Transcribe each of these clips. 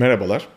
Merhabalar.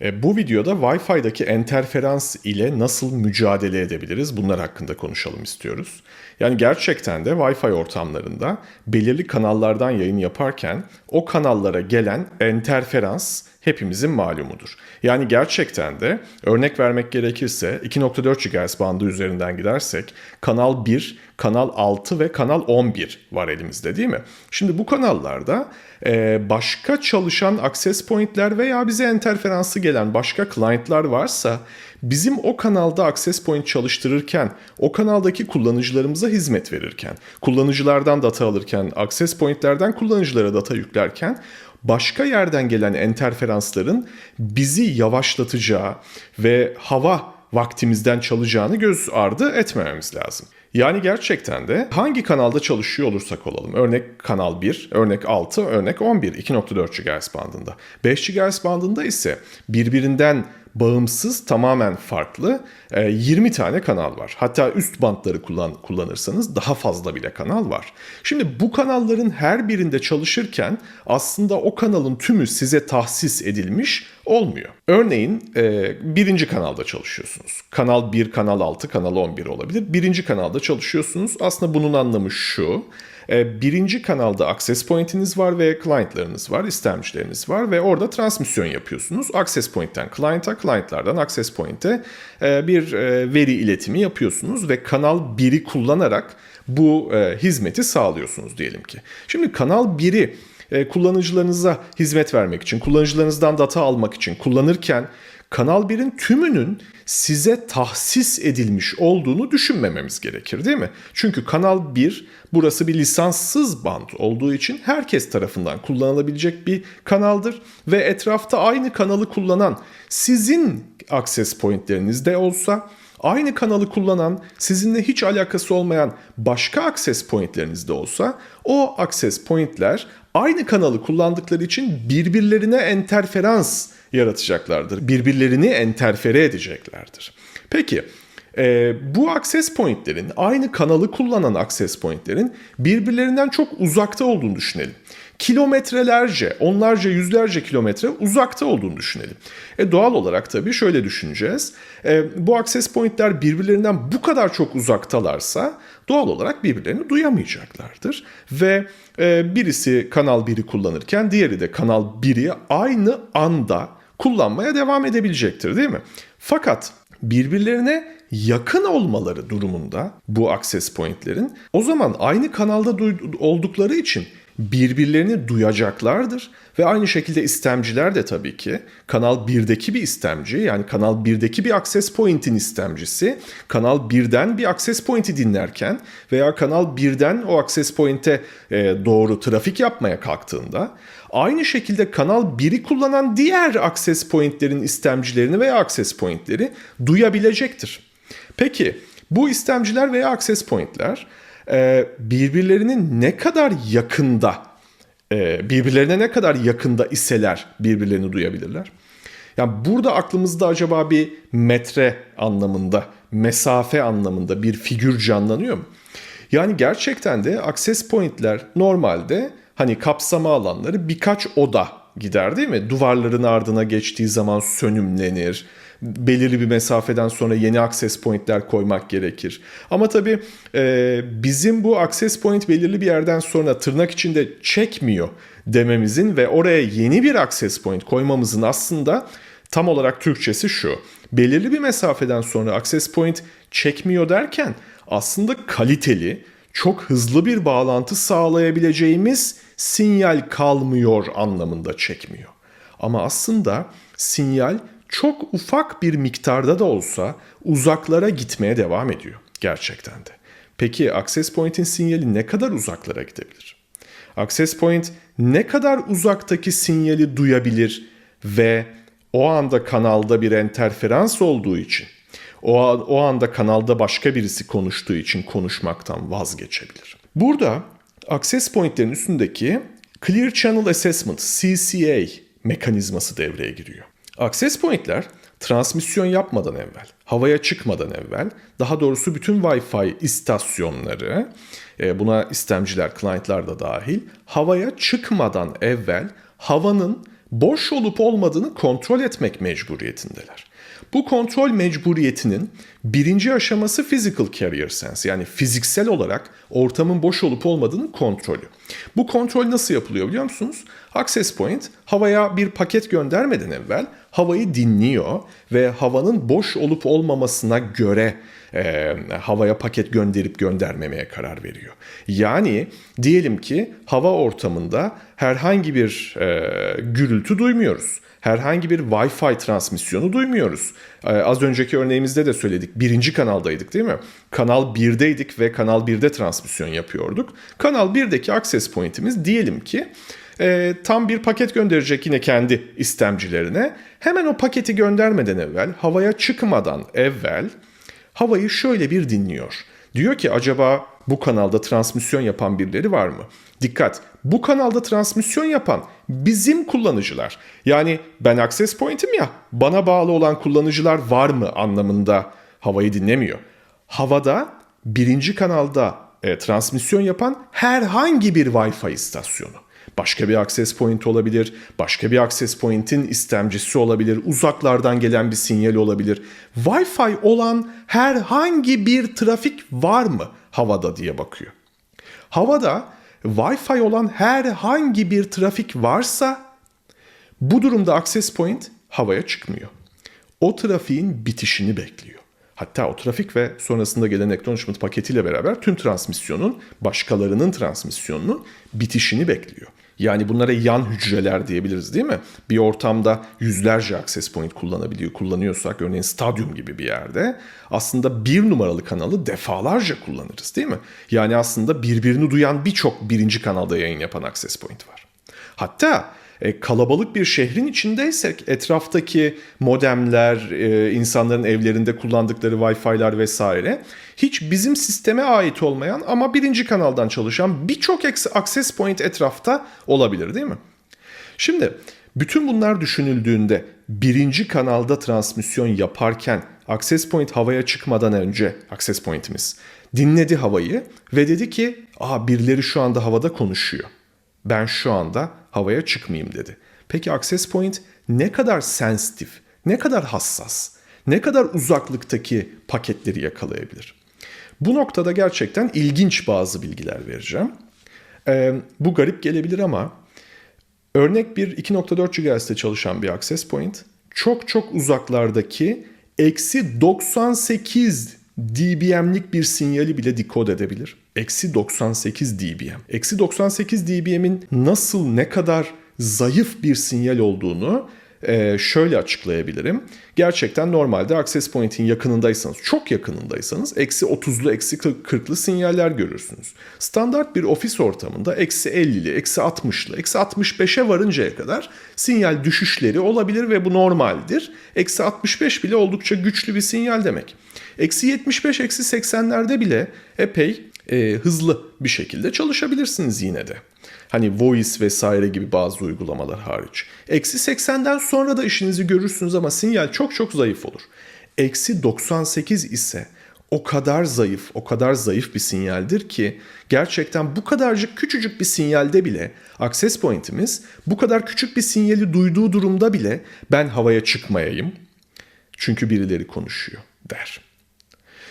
E, Bu videoda Wi-Fi'daki enterferans ile nasıl mücadele edebiliriz bunlar hakkında konuşalım istiyoruz. Yani gerçekten de Wi-Fi ortamlarında belirli kanallardan yayın yaparken o kanallara gelen enterferans hepimizin malumudur. Yani gerçekten de örnek vermek gerekirse 2.4 GHz bandı üzerinden gidersek kanal 1, kanal 6 ve kanal 11 var elimizde değil mi? Şimdi bu kanallarda e, başka çalışan access point'ler veya bize enterferansı gelen başka client'lar varsa bizim o kanalda access point çalıştırırken, o kanaldaki kullanıcılarımıza hizmet verirken, kullanıcılardan data alırken, access point'lerden kullanıcılara data yüklerken başka yerden gelen enterferansların bizi yavaşlatacağı ve hava vaktimizden çalacağını göz ardı etmememiz lazım. Yani gerçekten de hangi kanalda çalışıyor olursak olalım. Örnek kanal 1, örnek 6, örnek 11, 2.4 GHz bandında. 5 GHz bandında ise birbirinden bağımsız tamamen farklı 20 tane kanal var. Hatta üst bantları kullan, kullanırsanız daha fazla bile kanal var. Şimdi bu kanalların her birinde çalışırken aslında o kanalın tümü size tahsis edilmiş olmuyor. Örneğin birinci kanalda çalışıyorsunuz. Kanal 1, kanal 6, kanal 11 olabilir. Birinci kanalda çalışıyorsunuz. Aslında bunun anlamı şu. Birinci kanalda access point'iniz var ve client'larınız var, istemcileriniz var ve orada transmisyon yapıyorsunuz. Access point'ten client'a, client'lardan access point'e bir veri iletimi yapıyorsunuz ve kanal 1'i kullanarak bu hizmeti sağlıyorsunuz diyelim ki. Şimdi kanal 1'i kullanıcılarınıza hizmet vermek için, kullanıcılarınızdan data almak için kullanırken Kanal 1'in tümünün size tahsis edilmiş olduğunu düşünmememiz gerekir değil mi? Çünkü Kanal 1 burası bir lisanssız band olduğu için herkes tarafından kullanılabilecek bir kanaldır ve etrafta aynı kanalı kullanan sizin access pointlerinizde olsa aynı kanalı kullanan, sizinle hiç alakası olmayan başka access pointlerinizde olsa o access pointler aynı kanalı kullandıkları için birbirlerine enterferans yaratacaklardır. Birbirlerini enterfere edeceklerdir. Peki e, bu access pointlerin aynı kanalı kullanan access pointlerin birbirlerinden çok uzakta olduğunu düşünelim. Kilometrelerce, onlarca, yüzlerce kilometre uzakta olduğunu düşünelim. E doğal olarak tabii şöyle düşüneceğiz. E, bu access pointler birbirlerinden bu kadar çok uzaktalarsa doğal olarak birbirlerini duyamayacaklardır. Ve e, birisi kanal 1'i kullanırken diğeri de kanal 1'i aynı anda kullanmaya devam edebilecektir değil mi? Fakat birbirlerine yakın olmaları durumunda bu access pointlerin o zaman aynı kanalda oldukları için birbirlerini duyacaklardır ve aynı şekilde istemciler de tabii ki Kanal 1'deki bir istemci yani Kanal 1'deki bir access point'in istemcisi Kanal 1'den bir access point'i dinlerken veya Kanal 1'den o access point'e doğru trafik yapmaya kalktığında aynı şekilde Kanal 1'i kullanan diğer access point'lerin istemcilerini veya access point'leri duyabilecektir. Peki bu istemciler veya access point'ler birbirlerinin ne kadar yakında, birbirlerine ne kadar yakında iseler birbirlerini duyabilirler. Yani burada aklımızda acaba bir metre anlamında, mesafe anlamında bir figür canlanıyor mu? Yani gerçekten de access point'ler normalde hani kapsama alanları birkaç oda gider değil mi? Duvarların ardına geçtiği zaman sönümlenir. Belirli bir mesafeden sonra yeni access point'ler koymak gerekir. Ama tabii e, bizim bu access point belirli bir yerden sonra tırnak içinde çekmiyor dememizin ve oraya yeni bir access point koymamızın aslında tam olarak Türkçesi şu. Belirli bir mesafeden sonra access point çekmiyor derken aslında kaliteli, çok hızlı bir bağlantı sağlayabileceğimiz sinyal kalmıyor anlamında çekmiyor. Ama aslında sinyal çok ufak bir miktarda da olsa uzaklara gitmeye devam ediyor gerçekten de. Peki access point'in sinyali ne kadar uzaklara gidebilir? Access point ne kadar uzaktaki sinyali duyabilir ve o anda kanalda bir enterferans olduğu için o, o anda kanalda başka birisi konuştuğu için konuşmaktan vazgeçebilir. Burada access pointlerin üstündeki Clear Channel Assessment CCA mekanizması devreye giriyor. Access pointler transmisyon yapmadan evvel, havaya çıkmadan evvel, daha doğrusu bütün Wi-Fi istasyonları, e, buna istemciler, client'lar da dahil, havaya çıkmadan evvel havanın boş olup olmadığını kontrol etmek mecburiyetindeler. Bu kontrol mecburiyetinin birinci aşaması physical carrier sense yani fiziksel olarak ortamın boş olup olmadığının kontrolü. Bu kontrol nasıl yapılıyor biliyor musunuz? Access point havaya bir paket göndermeden evvel havayı dinliyor ve havanın boş olup olmamasına göre e, havaya paket gönderip göndermemeye karar veriyor. Yani diyelim ki hava ortamında herhangi bir e, gürültü duymuyoruz herhangi bir Wi-Fi transmisyonu duymuyoruz. Ee, az önceki örneğimizde de söyledik. Birinci kanaldaydık değil mi? Kanal 1'deydik ve Kanal 1'de transmisyon yapıyorduk. Kanal 1'deki access point'imiz diyelim ki e, tam bir paket gönderecek yine kendi istemcilerine. Hemen o paketi göndermeden evvel, havaya çıkmadan evvel havayı şöyle bir dinliyor. Diyor ki acaba bu kanalda transmisyon yapan birileri var mı? Dikkat! Bu kanalda transmisyon yapan bizim kullanıcılar. Yani ben access point'im ya bana bağlı olan kullanıcılar var mı anlamında havayı dinlemiyor. Havada birinci kanalda e, transmisyon yapan herhangi bir Wi-Fi istasyonu. Başka bir access point olabilir, başka bir access point'in istemcisi olabilir, uzaklardan gelen bir sinyal olabilir. Wi-Fi olan herhangi bir trafik var mı havada diye bakıyor. Havada Wi-Fi olan herhangi bir trafik varsa bu durumda access point havaya çıkmıyor. O trafiğin bitişini bekliyor. Hatta o trafik ve sonrasında gelen acknowledgement paketiyle beraber tüm transmisyonun, başkalarının transmisyonunun bitişini bekliyor. Yani bunlara yan hücreler diyebiliriz değil mi? Bir ortamda yüzlerce access point kullanabiliyor, kullanıyorsak örneğin stadyum gibi bir yerde aslında bir numaralı kanalı defalarca kullanırız değil mi? Yani aslında birbirini duyan birçok birinci kanalda yayın yapan access point var. Hatta e, kalabalık bir şehrin içindeysek etraftaki modemler, e, insanların evlerinde kullandıkları Wi-Fi'ler vesaire hiç bizim sisteme ait olmayan ama birinci kanaldan çalışan birçok access point etrafta olabilir değil mi? Şimdi bütün bunlar düşünüldüğünde birinci kanalda transmisyon yaparken access point havaya çıkmadan önce access point'imiz dinledi havayı ve dedi ki aa birileri şu anda havada konuşuyor. Ben şu anda havaya çıkmayayım dedi. Peki access point ne kadar sensitif, ne kadar hassas, ne kadar uzaklıktaki paketleri yakalayabilir? Bu noktada gerçekten ilginç bazı bilgiler vereceğim. Ee, bu garip gelebilir ama örnek bir 2.4 GHz'de çalışan bir access point çok çok uzaklardaki eksi 98 dBm'lik bir sinyali bile dekod edebilir. Eksi 98 dBm. Eksi 98 dBm'in nasıl ne kadar zayıf bir sinyal olduğunu e, şöyle açıklayabilirim. Gerçekten normalde access point'in yakınındaysanız, çok yakınındaysanız eksi 30'lu, eksi 40'lı sinyaller görürsünüz. Standart bir ofis ortamında eksi 50'li, eksi 60'lı, eksi 65'e varıncaya kadar sinyal düşüşleri olabilir ve bu normaldir. Eksi 65 bile oldukça güçlü bir sinyal demek. Eksi 75, eksi 80'lerde bile epey e, hızlı bir şekilde çalışabilirsiniz yine de. Hani Voice vesaire gibi bazı uygulamalar hariç. Eksi 80'den sonra da işinizi görürsünüz ama sinyal çok çok zayıf olur. Eksi 98 ise o kadar zayıf, o kadar zayıf bir sinyaldir ki gerçekten bu kadarcık küçücük bir sinyalde bile access point'imiz bu kadar küçük bir sinyali duyduğu durumda bile ben havaya çıkmayayım çünkü birileri konuşuyor der.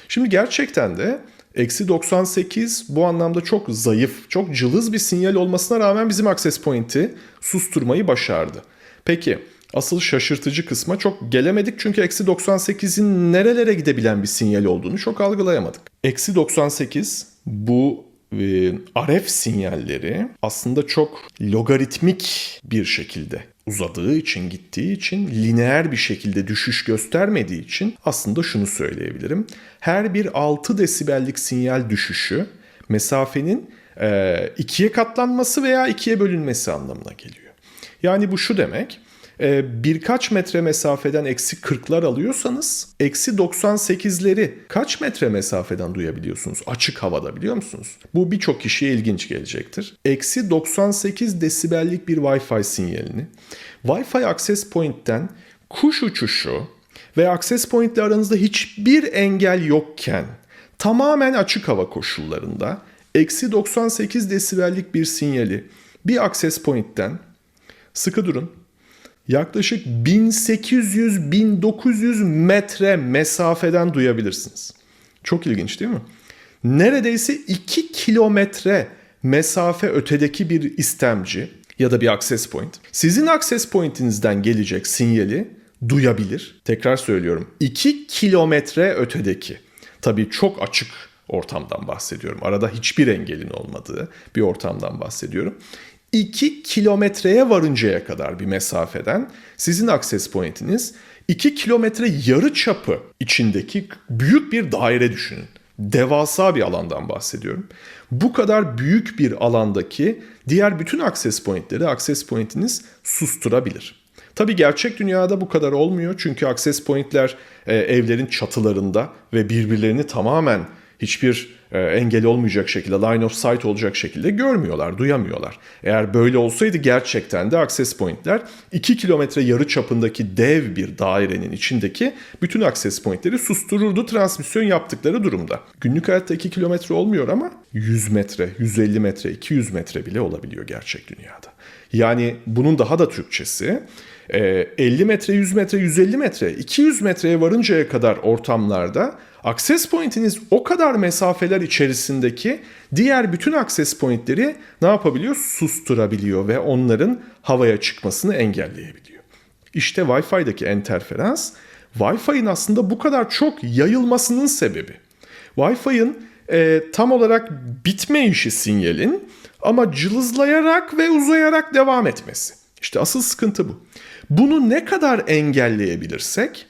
Şimdi gerçekten de Eksi 98 bu anlamda çok zayıf, çok cılız bir sinyal olmasına rağmen bizim access point'i susturmayı başardı. Peki asıl şaşırtıcı kısma çok gelemedik çünkü eksi 98'in nerelere gidebilen bir sinyal olduğunu çok algılayamadık. Eksi 98 bu e, RF sinyalleri aslında çok logaritmik bir şekilde uzadığı için gittiği için lineer bir şekilde düşüş göstermediği için aslında şunu söyleyebilirim. Her bir 6 desibellik sinyal düşüşü mesafenin e, ikiye katlanması veya ikiye bölünmesi anlamına geliyor. Yani bu şu demek e, birkaç metre mesafeden eksi 40'lar alıyorsanız eksi 98'leri kaç metre mesafeden duyabiliyorsunuz açık havada biliyor musunuz? Bu birçok kişiye ilginç gelecektir. Eksi 98 desibellik bir Wi-Fi sinyalini Wi-Fi access point'ten kuş uçuşu ve access point ile aranızda hiçbir engel yokken tamamen açık hava koşullarında eksi 98 desibellik bir sinyali bir access point'ten sıkı durun yaklaşık 1800-1900 metre mesafeden duyabilirsiniz. Çok ilginç değil mi? Neredeyse 2 kilometre mesafe ötedeki bir istemci ya da bir access point sizin access point'inizden gelecek sinyali duyabilir. Tekrar söylüyorum 2 kilometre ötedeki. Tabii çok açık ortamdan bahsediyorum. Arada hiçbir engelin olmadığı bir ortamdan bahsediyorum. 2 kilometreye varıncaya kadar bir mesafeden sizin access point'iniz 2 kilometre yarı çapı içindeki büyük bir daire düşünün. Devasa bir alandan bahsediyorum. Bu kadar büyük bir alandaki diğer bütün access point'leri access point'iniz susturabilir. Tabii gerçek dünyada bu kadar olmuyor çünkü access point'ler e, evlerin çatılarında ve birbirlerini tamamen hiçbir e, engel olmayacak şekilde, line of sight olacak şekilde görmüyorlar, duyamıyorlar. Eğer böyle olsaydı gerçekten de access point'ler 2 kilometre yarı çapındaki dev bir dairenin içindeki bütün access point'leri sustururdu transmisyon yaptıkları durumda. Günlük hayatta 2 kilometre olmuyor ama 100 metre, 150 metre, 200 metre bile olabiliyor gerçek dünyada. Yani bunun daha da Türkçesi 50 metre, 100 metre, 150 metre, 200 metreye varıncaya kadar ortamlarda access point'iniz o kadar mesafeler içerisindeki diğer bütün access point'leri ne yapabiliyor? Susturabiliyor ve onların havaya çıkmasını engelleyebiliyor. İşte Wi-Fi'deki enterferans Wi-Fi'nin aslında bu kadar çok yayılmasının sebebi. Wi-Fi'nin e, tam olarak bitmeyişi sinyalin ama cılızlayarak ve uzayarak devam etmesi. İşte asıl sıkıntı bu. Bunu ne kadar engelleyebilirsek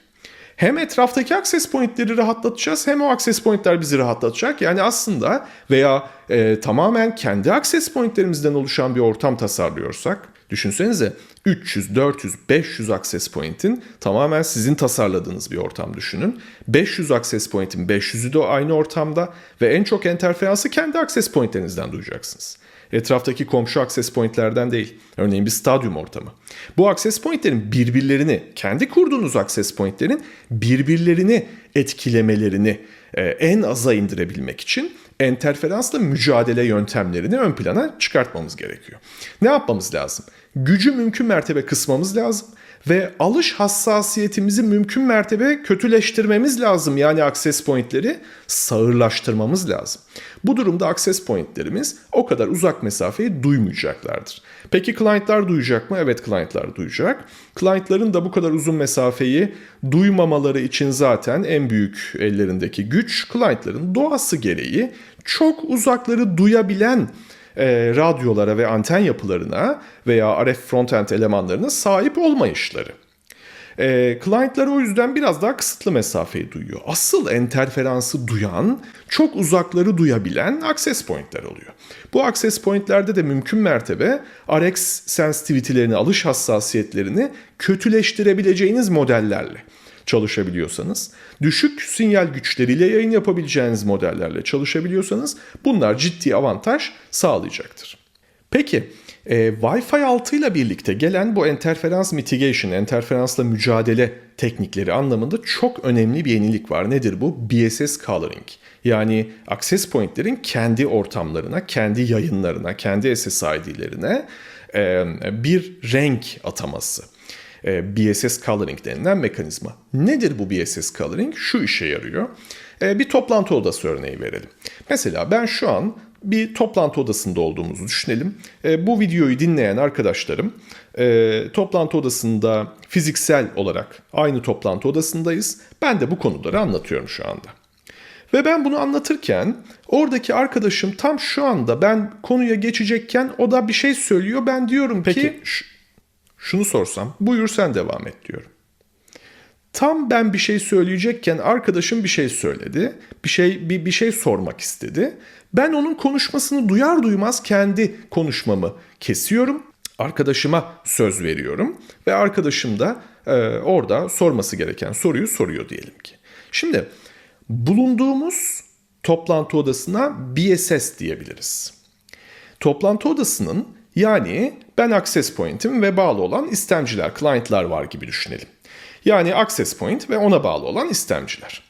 hem etraftaki access pointleri rahatlatacağız hem o access pointler bizi rahatlatacak. Yani aslında veya e, tamamen kendi access pointlerimizden oluşan bir ortam tasarlıyorsak düşünsenize 300, 400, 500 access point'in tamamen sizin tasarladığınız bir ortam düşünün. 500 access point'in 500'ü de aynı ortamda ve en çok interferansı kendi access pointlerinizden duyacaksınız. Etraftaki komşu access pointlerden değil. Örneğin bir stadyum ortamı. Bu access pointlerin birbirlerini, kendi kurduğunuz access pointlerin birbirlerini etkilemelerini e, en aza indirebilmek için enterferansla mücadele yöntemlerini ön plana çıkartmamız gerekiyor. Ne yapmamız lazım? Gücü mümkün mertebe kısmamız lazım ve alış hassasiyetimizi mümkün mertebe kötüleştirmemiz lazım. Yani access pointleri sağırlaştırmamız lazım. Bu durumda access pointlerimiz o kadar uzak mesafeyi duymayacaklardır. Peki client'lar duyacak mı? Evet client'lar duyacak. Client'ların da bu kadar uzun mesafeyi duymamaları için zaten en büyük ellerindeki güç client'ların doğası gereği çok uzakları duyabilen e, radyolara ve anten yapılarına veya RF frontend elemanlarına sahip olmayışları. E, client'lar o yüzden biraz daha kısıtlı mesafeyi duyuyor. Asıl enterferansı duyan, çok uzakları duyabilen access point'ler oluyor. Bu access point'lerde de mümkün mertebe RX sensitivity'lerini, alış hassasiyetlerini kötüleştirebileceğiniz modellerle çalışabiliyorsanız, düşük sinyal güçleriyle yayın yapabileceğiniz modellerle çalışabiliyorsanız bunlar ciddi avantaj sağlayacaktır. Peki e, Wi-Fi 6 ile birlikte gelen bu interferans mitigation, interferansla mücadele teknikleri anlamında çok önemli bir yenilik var. Nedir bu? BSS coloring. Yani access pointlerin kendi ortamlarına, kendi yayınlarına, kendi SSID'lerine e, bir renk ataması. E, BSS coloring denilen mekanizma. Nedir bu BSS coloring? Şu işe yarıyor. E, bir toplantı odası örneği verelim. Mesela ben şu an bir toplantı odasında olduğumuzu düşünelim. E, bu videoyu dinleyen arkadaşlarım toplantı odasında fiziksel olarak aynı toplantı odasındayız. Ben de bu konuları anlatıyorum şu anda. Ve ben bunu anlatırken oradaki arkadaşım tam şu anda ben konuya geçecekken o da bir şey söylüyor. Ben diyorum Peki, ki şunu sorsam, buyur sen devam et diyorum. Tam ben bir şey söyleyecekken arkadaşım bir şey söyledi. Bir şey bir, bir şey sormak istedi. Ben onun konuşmasını duyar duymaz kendi konuşmamı kesiyorum. Arkadaşıma söz veriyorum ve arkadaşım da e, orada sorması gereken soruyu soruyor diyelim ki. Şimdi bulunduğumuz toplantı odasına BSS diyebiliriz. Toplantı odasının yani ben access point'im ve bağlı olan istemciler, client'lar var gibi düşünelim. Yani access point ve ona bağlı olan istemciler.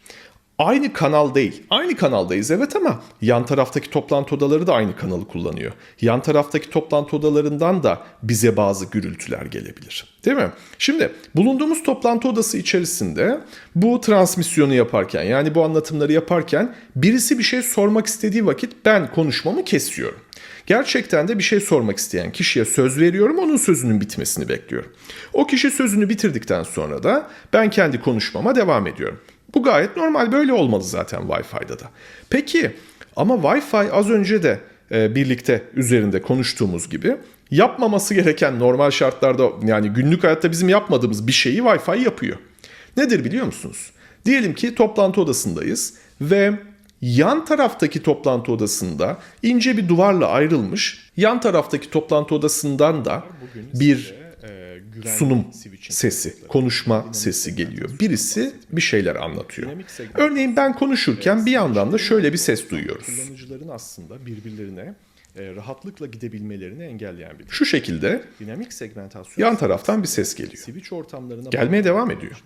Aynı kanal değil. Aynı kanaldayız evet ama yan taraftaki toplantı odaları da aynı kanalı kullanıyor. Yan taraftaki toplantı odalarından da bize bazı gürültüler gelebilir. Değil mi? Şimdi bulunduğumuz toplantı odası içerisinde bu transmisyonu yaparken yani bu anlatımları yaparken birisi bir şey sormak istediği vakit ben konuşmamı kesiyorum. Gerçekten de bir şey sormak isteyen kişiye söz veriyorum, onun sözünün bitmesini bekliyorum. O kişi sözünü bitirdikten sonra da ben kendi konuşmama devam ediyorum. Bu gayet normal, böyle olmalı zaten Wi-Fi'da da. Peki ama Wi-Fi az önce de e, birlikte üzerinde konuştuğumuz gibi yapmaması gereken normal şartlarda yani günlük hayatta bizim yapmadığımız bir şeyi Wi-Fi yapıyor. Nedir biliyor musunuz? Diyelim ki toplantı odasındayız ve yan taraftaki toplantı odasında ince bir duvarla ayrılmış, yan taraftaki toplantı odasından da bir sunum sesi, konuşma sesi geliyor. Birisi bir şeyler anlatıyor. Örneğin ben konuşurken bir yandan da şöyle bir ses duyuyoruz. Kullanıcıların aslında birbirlerine e, rahatlıkla gidebilmelerini engelleyen bir Şu şekilde dinamik segmentasyon yan taraftan bir ses geliyor. switch ortamlarına Gelmeye devam ediyor.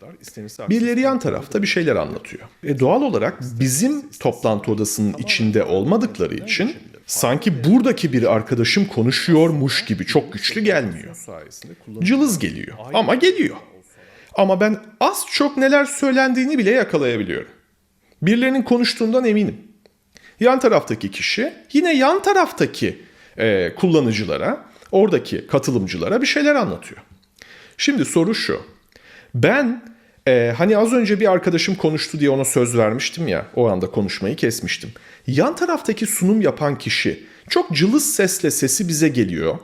Birileri yan tarafta bir şeyler anlatıyor. E doğal olarak bizim toplantı odasının içinde olmadıkları için sanki buradaki bir arkadaşım konuşuyormuş gibi çok güçlü gelmiyor. Cılız geliyor ama geliyor. Ama ben az çok neler söylendiğini bile yakalayabiliyorum. Birilerinin konuştuğundan eminim. Yan taraftaki kişi yine yan taraftaki e, kullanıcılara, oradaki katılımcılara bir şeyler anlatıyor. Şimdi soru şu. Ben e, hani az önce bir arkadaşım konuştu diye ona söz vermiştim ya. O anda konuşmayı kesmiştim. Yan taraftaki sunum yapan kişi çok cılız sesle sesi bize geliyor.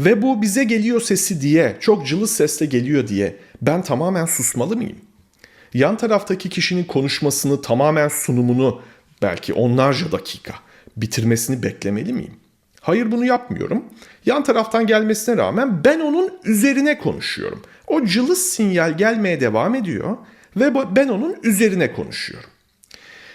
Ve bu bize geliyor sesi diye, çok cılız sesle geliyor diye ben tamamen susmalı mıyım? Yan taraftaki kişinin konuşmasını, tamamen sunumunu belki onlarca dakika bitirmesini beklemeli miyim? Hayır bunu yapmıyorum. Yan taraftan gelmesine rağmen ben onun üzerine konuşuyorum. O cılız sinyal gelmeye devam ediyor ve ben onun üzerine konuşuyorum.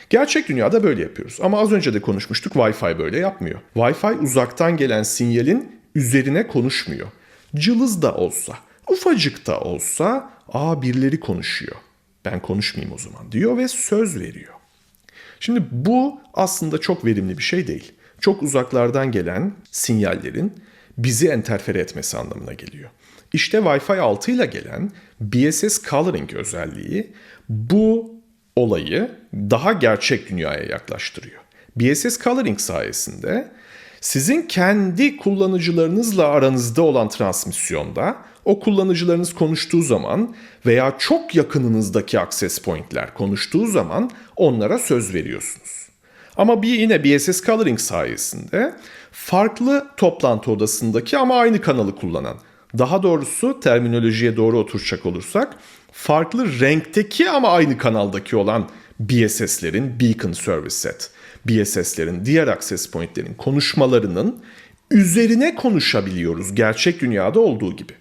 Gerçek dünyada böyle yapıyoruz. Ama az önce de konuşmuştuk Wi-Fi böyle yapmıyor. Wi-Fi uzaktan gelen sinyalin üzerine konuşmuyor. Cılız da olsa, ufacık da olsa aa birileri konuşuyor. Ben konuşmayayım o zaman diyor ve söz veriyor. Şimdi bu aslında çok verimli bir şey değil. Çok uzaklardan gelen sinyallerin bizi enterfere etmesi anlamına geliyor. İşte Wi-Fi 6 ile gelen BSS Coloring özelliği bu olayı daha gerçek dünyaya yaklaştırıyor. BSS Coloring sayesinde sizin kendi kullanıcılarınızla aranızda olan transmisyonda o kullanıcılarınız konuştuğu zaman veya çok yakınınızdaki access point'ler konuştuğu zaman onlara söz veriyorsunuz. Ama bir yine BSS Coloring sayesinde farklı toplantı odasındaki ama aynı kanalı kullanan, daha doğrusu terminolojiye doğru oturacak olursak farklı renkteki ama aynı kanaldaki olan BSS'lerin Beacon Service Set, BSS'lerin diğer access point'lerin konuşmalarının üzerine konuşabiliyoruz gerçek dünyada olduğu gibi.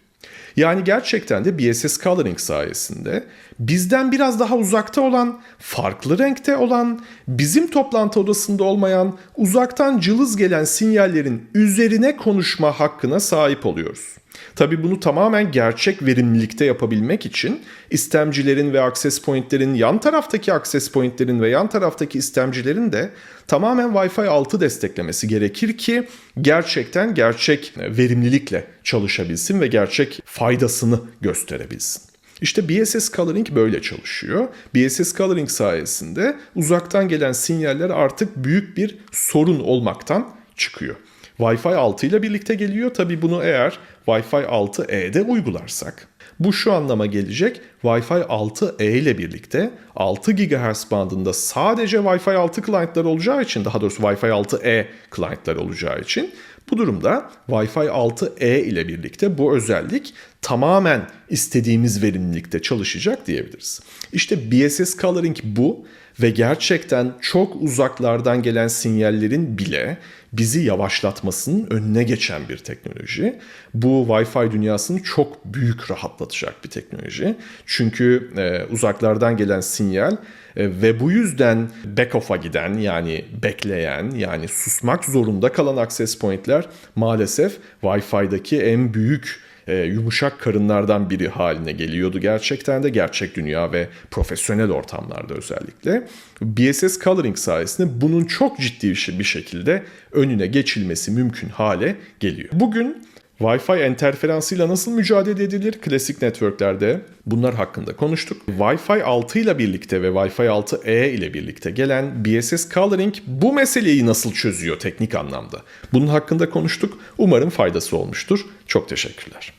Yani gerçekten de BSS Coloring sayesinde bizden biraz daha uzakta olan, farklı renkte olan, bizim toplantı odasında olmayan, uzaktan cılız gelen sinyallerin üzerine konuşma hakkına sahip oluyoruz. Tabii bunu tamamen gerçek verimlilikte yapabilmek için istemcilerin ve access pointlerin yan taraftaki access pointlerin ve yan taraftaki istemcilerin de tamamen Wi-Fi 6 desteklemesi gerekir ki gerçekten gerçek verimlilikle çalışabilsin ve gerçek faydasını gösterebilsin. İşte BSS Coloring böyle çalışıyor. BSS Coloring sayesinde uzaktan gelen sinyaller artık büyük bir sorun olmaktan çıkıyor. Wi-Fi 6 ile birlikte geliyor. Tabi bunu eğer Wi-Fi 6E'de uygularsak. Bu şu anlama gelecek. Wi-Fi 6E ile birlikte 6 GHz bandında sadece Wi-Fi 6 client'lar olacağı için daha doğrusu Wi-Fi 6E client'lar olacağı için bu durumda Wi-Fi 6E ile birlikte bu özellik tamamen istediğimiz verimlilikte çalışacak diyebiliriz. İşte BSS Coloring bu ve gerçekten çok uzaklardan gelen sinyallerin bile bizi yavaşlatmasının önüne geçen bir teknoloji. Bu Wi-Fi dünyasını çok büyük rahatlatacak bir teknoloji. Çünkü e, uzaklardan gelen sinyal ve bu yüzden back-off'a giden yani bekleyen yani susmak zorunda kalan access point'ler maalesef Wi-Fi'daki en büyük e, yumuşak karınlardan biri haline geliyordu gerçekten de gerçek dünya ve profesyonel ortamlarda özellikle. BSS Coloring sayesinde bunun çok ciddi bir şekilde önüne geçilmesi mümkün hale geliyor. Bugün Wi-Fi enterferansıyla nasıl mücadele edilir? Klasik networklerde bunlar hakkında konuştuk. Wi-Fi 6 ile birlikte ve Wi-Fi 6E ile birlikte gelen BSS Coloring bu meseleyi nasıl çözüyor teknik anlamda? Bunun hakkında konuştuk. Umarım faydası olmuştur. Çok teşekkürler.